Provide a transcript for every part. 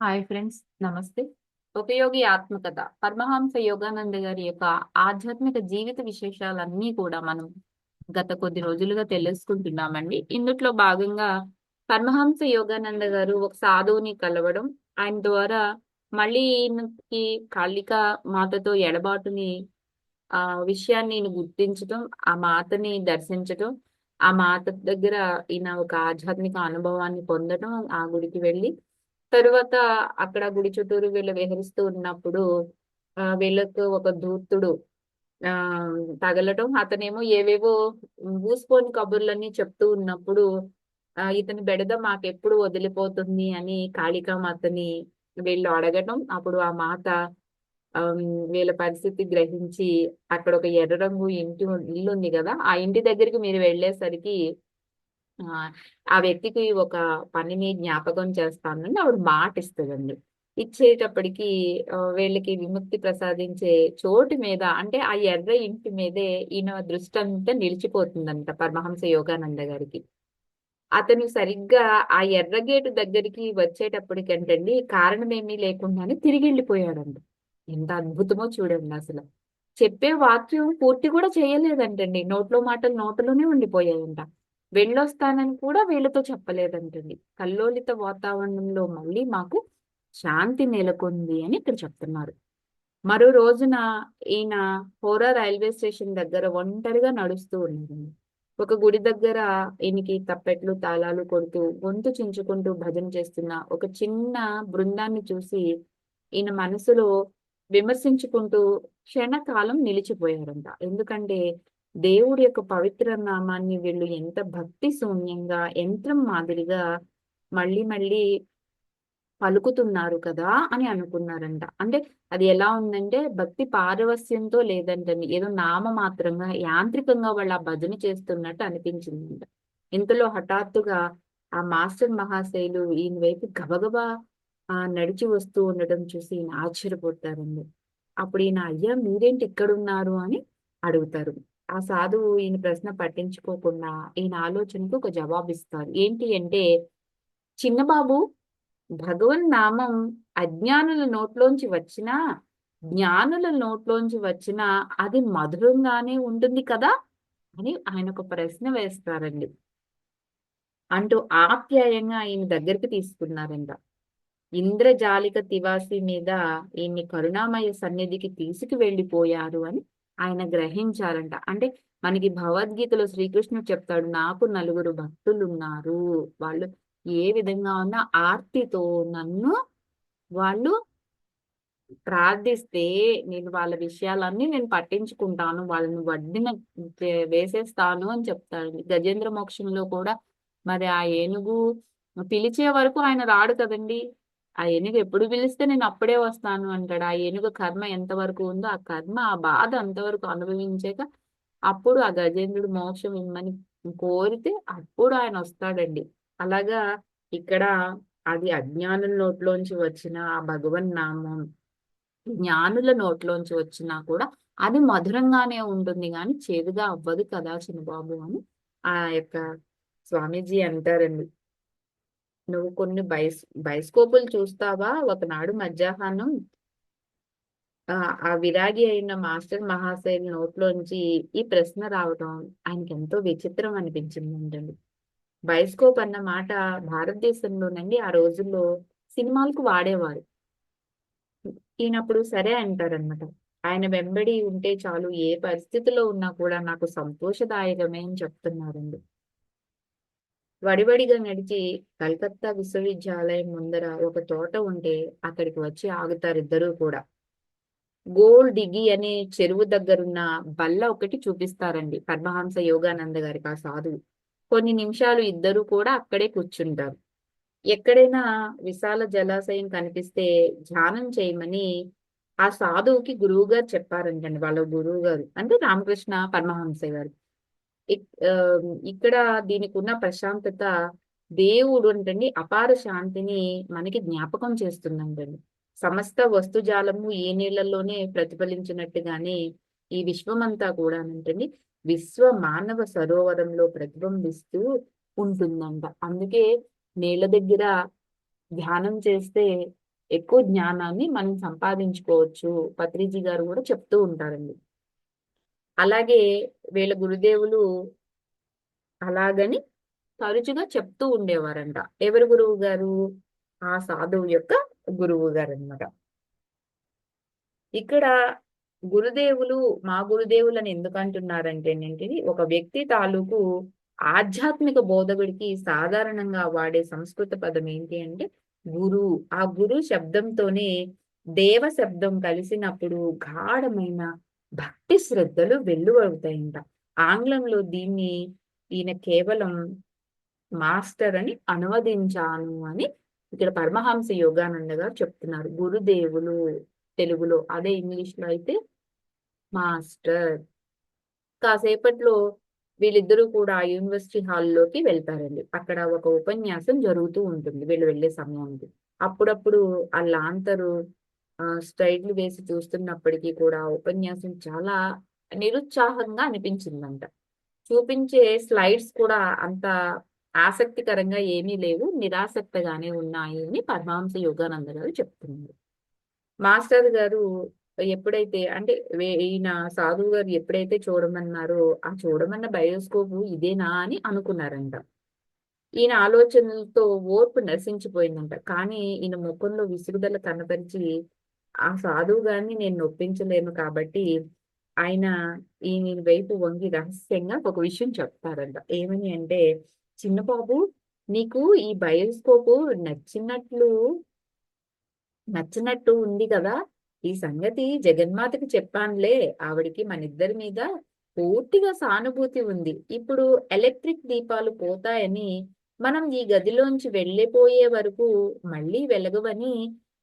Hi friends నమస్తే. ఉపయోగి ఆత్మకథ. పరమహంస యోగానంద గారి యొక్క ఆధ్యాత్మిక జీవిత విశేషాలన్నీ కూడా మనం గత కొద్ది రోజులుగా తెలుసుకుంటున్నామండి. ఇందుట్లో భాగంగా పరమహంస యోగానంద గారు ఒక సాధువుని కలవడం ఆయన ద్వారా మళ్ళీ ఈయనకి కాళిక మాతతో ఎడబాటుని ఆ విషయాన్ని ఈయన గుర్తించడం ఆ మాతని దర్శించడం ఆ మాత దగ్గర ఈయన ఒక ఆధ్యాత్మిక అనుభవాన్ని పొందడం ఆ గుడికి వెళ్ళి తరువాత అక్కడ గుడి చుట్టూరు వీళ్ళు విహరిస్తూ ఉన్నప్పుడు ఆ వీళ్ళకు ఒక దూతుడు ఆ తగలటం. అతనేమో ఏవేవో ఊసిపోని కబుర్లన్నీ చెప్తూ ఉన్నప్పుడు ఆ ఇతని బెడద మాకెప్పుడు వదిలిపోతుంది అని కాళికామాతని వీళ్ళు అడగటం. అప్పుడు ఆ మాత వీళ్ళ పరిస్థితి గ్రహించి అక్కడ ఒక ఎర్ర రంగు ఇంటి ఇల్లు ఉంది కదా ఆ ఇంటి దగ్గరికి మీరు వెళ్ళేసరికి ఆ ఆ వ్యక్తికి ఒక పనిని జ్ఞాపకం చేస్తానని ఆవిడ మాట ఇస్తుందండి. ఇచ్చేటప్పటికి వీళ్ళకి విముక్తి ప్రసాదించే చోటు మీద అంటే ఆ ఎర్ర ఇంటి మీదే ఈయన దృష్టి అంతా నిలిచిపోతుందంట పరమహంస యోగానంద గారికి. అతను సరిగ్గా ఆ ఎర్ర గేటు దగ్గరికి వచ్చేటప్పటికంటండి కారణమేమీ లేకుండానే తిరిగి వెళ్ళిపోయాడంట ఎంత అద్భుతమో చూడండి అసలు. చెప్పే వాక్యం పూర్తి కూడా చేయలేదంటండి. నోట్లో మాటలు నోటలోనే ఉండిపోయాయంట. వెళ్ళొస్తానని కూడా వీళ్ళతో చెప్పలేదంటండి. కల్లోలిత వాతావరణంలో మళ్ళీ మాకు శాంతి నెలకొంది అని ఇక్కడ చెప్తున్నారు. మరో రోజున ఈయన హోరా రైల్వే స్టేషన్ దగ్గర ఒంటరిగా నడుస్తూ ఉన్నారండి. ఒక గుడి దగ్గర ఈయనకి తప్పెట్లు తాళాలు కొడుతూ గొంతు చించుకుంటూ భజన చేస్తున్న ఒక చిన్న బృందాన్ని చూసి ఈయన మనసులో విమర్శించుకుంటూ క్షణకాలం నిలిచిపోయారంట. ఎందుకంటే దేవుడి యొక్క పవిత్ర నామాన్ని వీళ్ళు ఎంత భక్తి శూన్యంగా యంత్రం మాదిరిగా మళ్ళీ మళ్ళీ పలుకుతున్నారు కదా అని అనుకున్నారంట. అంటే అది ఎలా ఉందంటే భక్తి పారవస్యంతో లేదంటండి ఏదో నామ మాత్రంగా యాంత్రికంగా వాళ్ళు ఆ భజన చేస్తున్నట్టు అనిపించిందంట. ఇంతలో హఠాత్తుగా ఆ మాస్టర్ మహాశైలు ఈయన వైపు గబగబా ఆ నడిచి వస్తూ ఉండటం చూసి ఈయన ఆశ్చర్యపోతారండి. అప్పుడు ఈయన అయ్యా మీరేంటి ఇక్కడ ఉన్నారు అని అడుగుతారు. ఆ సాధువు ఈయన ప్రశ్న పట్టించుకోకుండా ఈయన ఆలోచనకు ఒక జవాబు ఇస్తారు ఏంటి అంటే చిన్నబాబు భగవన్ నామం అజ్ఞానుల నోట్లోంచి వచ్చినా జ్ఞానుల నోట్లోంచి వచ్చినా అది మధురంగానే ఉంటుంది కదా అని ఆయన ఒక ప్రశ్న వేస్తారండి. అంటూ ఆప్యాయంగా ఆయన దగ్గరికి తీసుకున్నారంట. ఇంద్రజాలిక తివాసి మీద ఈయన్ని కరుణామయ సన్నిధికి తీసుకు వెళ్ళిపోయారు అని ఆయన గ్రహించారంట అంటే మనకి భగవద్గీతలో శ్రీకృష్ణుడు చెప్తాడు నాకు నలుగురు భక్తులు ఉన్నారు వాళ్ళు ఏ విధంగా ఉన్నా ఆర్తితో నన్ను వాళ్ళు ప్రార్థిస్తే నేను వాళ్ళ విషయాలన్నీ నేను పట్టించుకుంటాను వాళ్ళని వడ్డిన వే- వేసేస్తాను అని చెప్తాడు. గజేంద్ర మోక్షంలో కూడా మరి ఆ ఏనుగు పిలిచే వరకు ఆయన రాడు కదండి. ఆ ఏనుగు ఎప్పుడు పిలిస్తే నేను అప్పుడే వస్తాను అంటాడు. ఆ ఏనుగు కర్మ ఎంతవరకు ఉందో ఆ కర్మ ఆ బాధ అంతవరకు అనుభవించాక అప్పుడు ఆ గజేంద్రుడు మోక్షం ఇమ్మని కోరితే అప్పుడు ఆయన వస్తాడండి. అలాగా ఇక్కడ అది అజ్ఞానుల నోట్లోంచి వచ్చిన ఆ భగవన్ నామం జ్ఞానుల నోట్లోంచి వచ్చినా కూడా అది మధురంగానే ఉంటుంది. కానీ చేదుగా అవ్వదు కదా చిన్నబాబు అని ఆ యొక్క స్వామీజీ అంటారండి. నువ్వు కొన్ని బైస్ బైస్కోపులు చూస్తావా? ఒకనాడు మధ్యాహ్నం ఆ విరాగి అయిన మాస్టర్ మహాశైల్ నోట్లోంచి ఈ ప్రశ్న రావటం ఆయనకి ఎంతో విచిత్రం అనిపించిందండి. బైస్కోప్ అన్న మాట భారతదేశంలోనండి ఆ రోజుల్లో సినిమాలకు వాడేవారు. ఈయనప్పుడు సరే అంటారనమాట ఆయన వెంబడి ఉంటే చాలు ఏ పరిస్థితిలో ఉన్నా కూడా నాకు సంతోషదాయకమే అని చెప్తున్నారండి. వడివడిగా నడిచి కలకత్తా విశ్వవిద్యాలయం ముందర ఒక తోట ఉంటే అక్కడికి వచ్చి ఆగుతారు ఇద్దరూ కూడా. గోల్ డిగి అనే చెరువు దగ్గరున్న బల్ల ఒకటి చూపిస్తారండి. పద్మహంస యోగానంద గారికి ఆ సాధువు. కొన్ని నిమిషాలు ఇద్దరు కూడా అక్కడే కూర్చుంటారు. ఎక్కడైనా విశాల జలాశయం కనిపిస్తే ధ్యానం చేయమని ఆ సాధువుకి గురువు గారు చెప్పారంటండి వాళ్ళ గురువు గారు అంటే రామకృష్ణ పరమహంస గారు. ఇక్కడ దీనికి ఉన్న ప్రశాంతత దేవుడు అంటండి అపార శాంతిని మనకి జ్ఞాపకం చేస్తుందంటండి. సమస్త వస్తుజాలము ఏ నీళ్ళలోనే ప్రతిఫలించినట్టుగానే ఈ విశ్వమంతా కూడా అంటండి విశ్వ మానవ సరోవరంలో ప్రతిబింబిస్తూ ఉంటుందంట. అందుకే నీళ్ళ దగ్గర ధ్యానం చేస్తే ఎక్కువ జ్ఞానాన్ని మనం సంపాదించుకోవచ్చు. పత్రిజీ గారు కూడా చెప్తూ ఉంటారండి. అలాగే వీళ్ళ గురుదేవులు అలాగని తరచుగా చెప్తూ ఉండేవారంట. ఎవరు గురువు గారు? ఆ సాధువు యొక్క గురువు గారు అనమాట ఇక్కడ గురుదేవులు మా గురుదేవులని ఎందుకు అంటున్నారంటే ఏంటిది ఒక వ్యక్తి తాలూకు ఆధ్యాత్మిక బోధకుడికి సాధారణంగా వాడే సంస్కృత పదం ఏంటి అంటే గురు. ఆ గురు శబ్దంతోనే దేవ శబ్దం కలిసినప్పుడు గాఢమైన భక్తి శ్రద్ధలు వెల్లువవుతాయంట ఆంగ్లంలో దీన్ని ఈయన కేవలం మాస్టర్ అని అనువదించాను అని ఇక్కడ పరమహంస యోగానంద గారు చెప్తున్నారు. గురుదేవులు తెలుగులో అదే ఇంగ్లీష్లో అయితే మాస్టర్. కాసేపట్లో వీళ్ళిద్దరూ కూడా ఆ యూనివర్సిటీ హాల్లోకి వెళ్తారండి. అక్కడ ఒక ఉపన్యాసం జరుగుతూ ఉంటుంది. వీళ్ళు వెళ్ళే సమయానికి. అప్పుడప్పుడు ఆ లాంతరు స్ట్రైట్లు వేసి చూస్తున్నప్పటికీ కూడా ఉపన్యాసం చాలా నిరుత్సాహంగా అనిపించిందంట. చూపించే స్లైడ్స్ కూడా అంత ఆసక్తికరంగా ఏమీ లేవు నిరాసక్తగానే ఉన్నాయి అని పరమహంస యోగానంద గారు చెప్తున్నారు. మాస్టర్ గారు ఎప్పుడైతే అంటే ఈయన సాధువు గారు ఎప్పుడైతే చూడమన్నారో ఆ చూడమన్న బయోస్కోప్ ఇదేనా అని అనుకున్నారంట. ఈయన ఆలోచనలతో ఓర్పు నశించిపోయిందంట. కానీ ఈయన ముఖంలో విసుగుదల కనపరిచి ఆ సాధువు గారిని నేను నొప్పించలేను కాబట్టి ఆయన ఈ వైపు వంగి రహస్యంగా ఒక విషయం చెప్తారంట. ఏమని అంటే చిన్న బాబు నీకు ఈ బయోస్కోప్ నచ్చినట్లు నచ్చినట్టు ఉంది కదా. ఈ సంగతి జగన్మాతకి చెప్పానులే. ఆవిడికి మన ఇద్దరి మీద పూర్తిగా సానుభూతి ఉంది. ఇప్పుడు ఎలక్ట్రిక్ దీపాలు పోతాయని మనం ఈ గదిలోంచి వెళ్ళిపోయే వరకు మళ్ళీ వెలగవని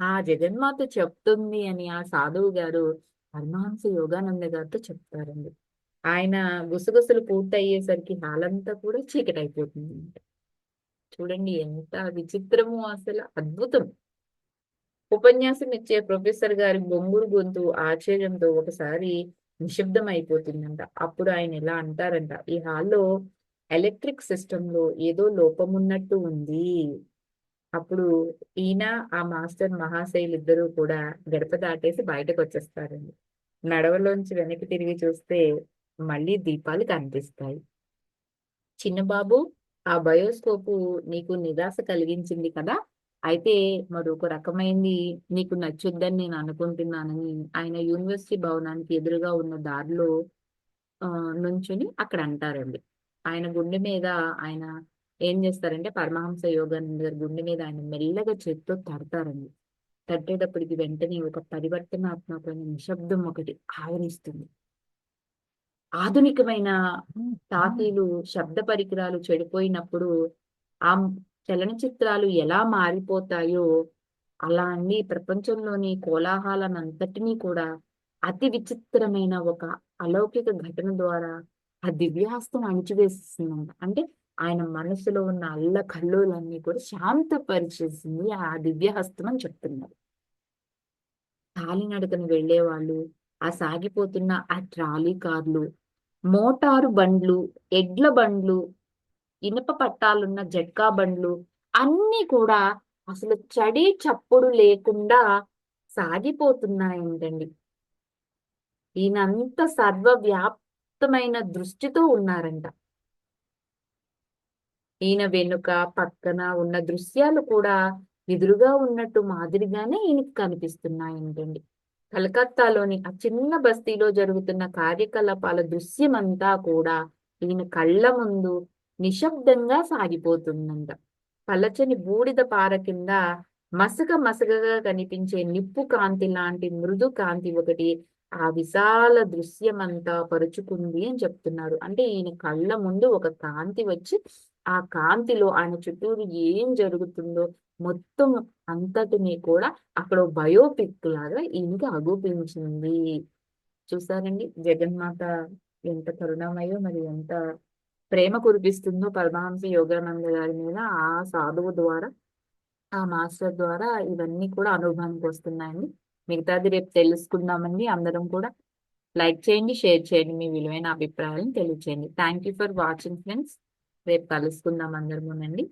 ఆ జగన్మాత చెప్తుంది అని ఆ సాధువు గారు పరమహంస యోగానంద గారితో చెప్తారండి. ఆయన గుసగుసలు పూర్తయ్యేసరికి హాలంతా కూడా చీకటైపోతుంది. చూడండి ఎంత విచిత్రము అసలు అద్భుతం. ఉపన్యాసం ఇచ్చే ప్రొఫెసర్ గారి బొంగురు గొంతు ఆశ్చర్యంతో ఒకసారి నిశ్శబ్దం అయిపోతుందంట అప్పుడు ఆయన ఇలా అంటారంట ఈ హాల్లో ఎలక్ట్రిక్ సిస్టమ్లో ఏదో లోపం ఉన్నట్టు ఉంది. అప్పుడు ఈయన ఆ మాస్టర్ మహాశైలు ఇద్దరు కూడా గడప దాటేసి బయటకు వచ్చేస్తారండి నడవలోంచి వెనక్కి తిరిగి చూస్తే మళ్ళీ దీపాలు కనిపిస్తాయి. చిన్నబాబు ఆ బయోస్కోపు నీకు నిరాశ కలిగించింది కదా? అయితే మరొక రకమైంది నీకు నచ్చుద్దని నేను అనుకుంటున్నానని ఆయన యూనివర్సిటీ భవనానికి ఎదురుగా ఉన్న దారిలో నుంచుని అక్కడ అంటారండి ఆయన గుండె మీద ఆయన ఏం చేస్తారంటే పరమహంస యోగానంద గారి గుండె మీద ఆయన మెల్లగా చేత్తో తడతారండి. తట్టేటప్పటికి వెంటనే ఒక పరివర్తనాత్మకమైన నిశ్శబ్దం ఒకటి ఆవరిస్తుంది. ఆధునికమైన తాతీలు శబ్ద పరికరాలు చెడిపోయినప్పుడు ఆ చలనచిత్రాలు ఎలా మారిపోతాయో అలా అన్ని ప్రపంచంలోని కోలాహలనంతటినీ కూడా అతి విచిత్రమైన ఒక అలౌకిక ఘటన ద్వారా ఆ దివ్యాస్తం అణిచివేస్తుందంట అంటే ఆయన మనసులో ఉన్న అల్ల కల్లోలన్నీ కూడా శాంతపరిచేసింది ఆ దివ్యహస్తం అని చెప్తున్నారు. కాలినడకన వెళ్ళేవాళ్ళు ఆ సాగిపోతున్న ఆ ట్రాలీ కార్లు మోటారు బండ్లు ఎడ్ల బండ్లు ఇనుప పట్టాలున్న జట్కా బండ్లు అన్ని కూడా అసలు చడి చప్పుడు లేకుండా సాగిపోతున్నాయంటండి. ఈయనంత సర్వవ్యాప్తమైన దృష్టితో ఉన్నారంట. ఈయన వెనుక పక్కన ఉన్న దృశ్యాలు కూడా ఎదురుగా ఉన్నట్టు మాదిరిగానే ఈయనకి కనిపిస్తున్నాయంటండి. కలకత్తాలోని ఆ చిన్న బస్తీలో జరుగుతున్న కార్యకలాపాల దృశ్యమంతా కూడా ఈయన కళ్ళ ముందు నిశ్శబ్దంగా సాగిపోతుందంట. పలచని బూడిద పార కింద మసక మసకగా కనిపించే నిప్పు కాంతి లాంటి మృదు కాంతి ఒకటి ఆ విశాల దృశ్యమంతా పరుచుకుంది అని చెప్తున్నారు. అంటే ఈయన కళ్ళ ముందు ఒక కాంతి వచ్చి ఆ కాంతిలో ఆయన చుట్టూరు ఏం జరుగుతుందో మొత్తం అంతటిని కూడా అక్కడ బయోపిక్ లాగా ఈయనకి అగుపించింది. చూసారండి? జగన్మాత ఎంత కరుణమయో మరి ఎంత ప్రేమ కురిపిస్తుందో పరమహంస యోగానంద గారి మీద ఆ సాధువు ద్వారా ఆ మాస్టర్ ద్వారా ఇవన్నీ కూడా అనుభవానికి వస్తున్నాయండి. మిగతాది రేపు తెలుసుకుందామండి. అందరం కూడా లైక్ చేయండి షేర్ చేయండి మీ విలువైన అభిప్రాయాలను తెలియచేయండి. Thank you for watching friends రేపు కలుసుకుందాం అందరమునండి.